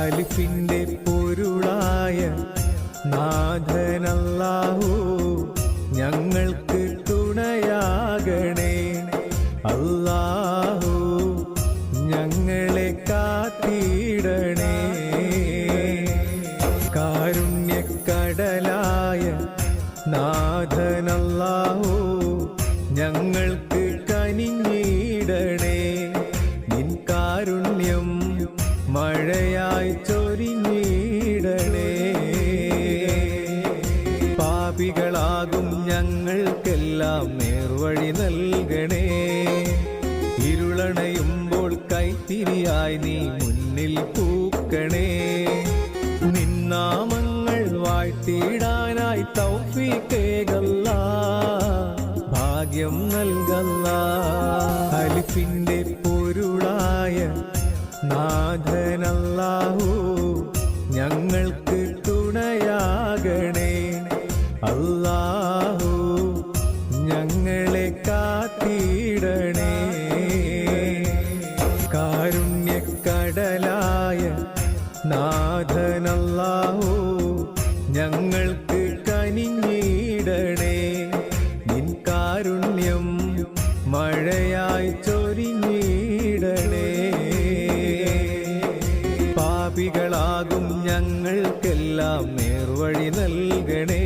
അലിഫിന്റെ പൊരുളായ നാഥനല്ലാഹു ഞങ്ങൾക്ക് തുണയാകണേ. അല്ലാഹു ഞങ്ങളെ കാത്തിടണേ. കാരുണ്യക്കടലായ നാഥനല്ലാഹു ഞങ്ങൾക്ക് പാപികളാകും ഞങ്ങൾക്കെല്ലാം നേർവഴി നൽകണേ. ഇരുളണയുമ്പോൾ കൈത്തിരിയായി നീ മുന്നിൽ പൂക്കണേ. നിന്നാമങ്ങൾ വാഴ്ത്തിയിടാനായി തൗഫീക്കേകല്ല ഭാഗ്യം നൽകല്ല. അലിഫിന്റെ കാത്തിടണേ കാരുണ്യക്കടലായ നാഥനല്ലാഹു ഞങ്ങൾക്ക് കനിഞ്ഞിടണേ. നിൻ കാരുണ്യം മഴയായി ചൊരിഞ്ഞിടണേ. പാപികളാകും ഞങ്ങൾക്കെല്ലാം നേർവഴി നൽകണേ.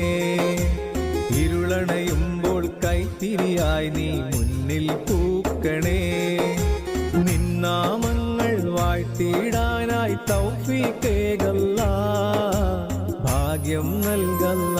ഇരുളണയുമ്പോൾ കൈത്തിരിയായി നീ മുന്നിൽ പൂക്കണേ. നിന്നാമങ്ങൾ വാഴ്ത്തിയിടാനായി തൗഫീക്കേകല്ല ഭാഗ്യം നൽകല്ല.